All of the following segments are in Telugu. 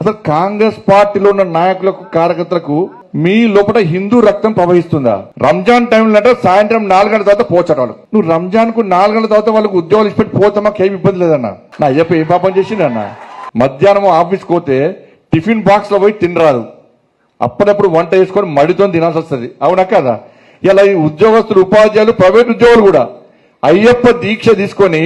అసలు కాంగ్రెస్ పార్టీలో ఉన్న నాయకులకు కార్యకర్తలకు మీ లోపల హిందూ రక్తం ప్రవహిస్తుందా? రంజాన్ టైంలో అంటే సాయంత్రం నాలుగు గంటల తర్వాత పోచటాలు నువ్వు రంజాన్కు నాలుగు గంటల తర్వాత వాళ్ళకి ఉద్యోగాలు ఇచ్చిపెట్టి పోతే మాకు ఏమి ఇబ్బంది లేదన్న? నా అయ్యప్ప ఏ పాపం చేసిండన్న మధ్యాహ్నం ఆఫీస్కి పోతే టిఫిన్ బాక్స్లో పోయి తినరాదు. అప్పుడప్పుడు వంట వేసుకొని మడితో తినాల్సి వస్తుంది. అవునా కదా? ఇలా ఈ ఉద్యోగస్తులు ఉపాధ్యాయులు ప్రైవేట్ ఉద్యోగులు కూడా అయ్యప్ప దీక్ష తీసుకొని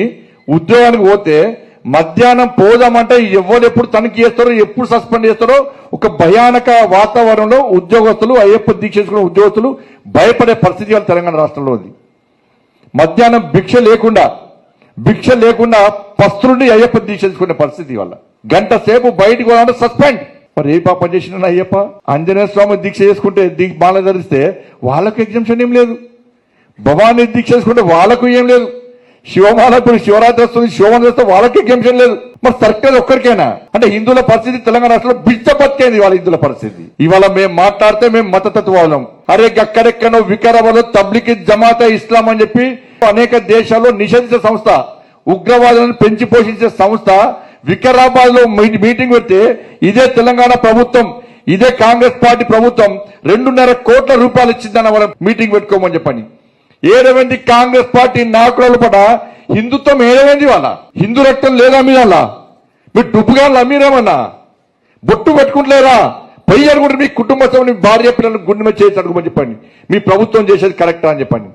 ఉద్యోగానికి పోతే మధ్యాహ్నం పోదామంటే ఎవరు ఎప్పుడు తనిఖీ చేస్తారో ఎప్పుడు సస్పెండ్ చేస్తారో ఒక భయానక వాతావరణంలో ఉద్యోగస్తులు అయ్యప్ప దీక్ష చేసుకున్న ఉద్యోగస్తులు భయపడే పరిస్థితి వాళ్ళ తెలంగాణ రాష్ట్రంలో ఉంది. మధ్యాహ్నం భిక్ష లేకుండా భిక్ష లేకుండా పస్తులుండి అయ్యప్ప దీక్ష చేసుకునే పరిస్థితి వల్ల గంట సేపు బయటకు పోవాలంటే సస్పెండ్. మరి ఏ పాపం చేసిన అయ్యప్ప? ఆంజనేయ స్వామి దీక్ష చేసుకుంటే దీ మాల ధరిస్తే వాళ్ళకు ఎగ్జామ్షన్ ఏం లేదు. భవానీ దీక్ష చేసుకుంటే వాళ్ళకు ఏం లేదు. శివమాల ఇప్పుడు శివరాత్రి వస్తుంది శివమాల చేస్తే వాళ్ళకి ఎగ్జంప్షన్ లేదు. మరి సర్కార్ ఒక్కరికైనా? అంటే హిందువుల పరిస్థితి తెలంగాణ రాష్ట్రంలో బిచ్చ బతికేది వాళ్ళ హిందువుల పరిస్థితి. ఇవాళ మేము మాట్లాడితే మేము మతతత్వాలం. అరే అక్కడెక్కడో వికారాబాద్ తబ్లికి జమాత ఇస్లాం అని చెప్పి అనేక దేశాల్లో నిషేధించే సంస్థ ఉగ్రవాదులను పెంచి పోషించే సంస్థ వికారాబాద్లో మీ- మీటింగ్ పెడితే ఇదే తెలంగాణ ప్రభుత్వం ఇదే కాంగ్రెస్ పార్టీ ప్రభుత్వం రెండున్నర కోట్ల రూపాయలు ఇచ్చిందని వాళ్ళ మీటింగ్ పెట్టుకోమని చెప్పని. ఏడవంది కాంగ్రెస్ పార్టీ నాయకుల పట? హిందుత్వం ఏడవంది వాళ్ళ? హిందూ రక్తం లేదా మీద మీరు డుబ్బుగాళ్ళు అమ్మీరేమన్నా బొట్టు పెట్టుకుంటలేరా? పొయ్యి అనుకుంటే మీ కుటుంబ సభ్యులు, మీ భార్య పిల్లలు గుండె మీద చేసి అడుగుమని చెప్పండి. మీ ప్రభుత్వం చేసేది కరెక్టా అని చెప్పండి.